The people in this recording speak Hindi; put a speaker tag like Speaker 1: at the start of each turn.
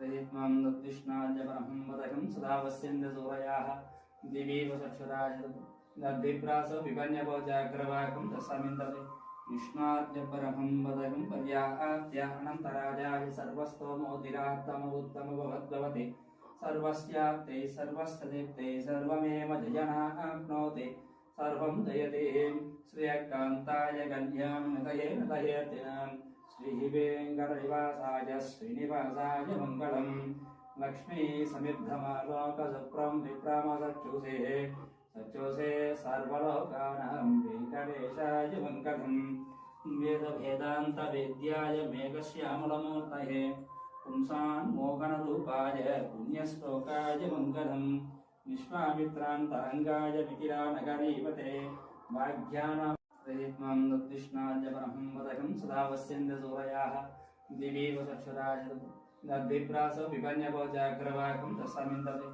Speaker 1: प्रयत्नं दद्विष्णाद्य परमं वदकं सदा दिवीव चक्षुराज दद्विप्रासो विपन्यभोजाग्रवाकं दशामिन्दते विष्णाद्य परमं वदकं पर्याप्त्यानन्तराजाय सर्वस्तोमोतिरात्तमोत्तमभवद्भवति सर्वस्याप्ते सर्वस्तदेप्ते सर्वमेव जयनाप्नोति। सर्वं जयते श्रियकान्ताय कल्याणमतये नतयेतिनाम् श्रीवेङ्कटनिवासाय श्रीनिवासाय मङ्गलम्। लक्ष्मी समिद्धमालोकसुप्रं विप्रामसच्युषे सच्युषे सर्वलोकानां वेङ्कटेशाय मङ्गलम्। वेदभेदान्तवेद्याय मेघश्यामलमूर्तये। पुंसान् मोहनरूपाय पुण्यश्लोकाय मङ्गलम्। विश्वामित्रान्तरङ्गाय मिथिलानगरीपते वाग्यानां वदकं सदा वस्यन्द सूरयाः दिवीव चक्षुराज दद्विप्रासो विपन्यभोजाग्रवाकं दशामिन्दते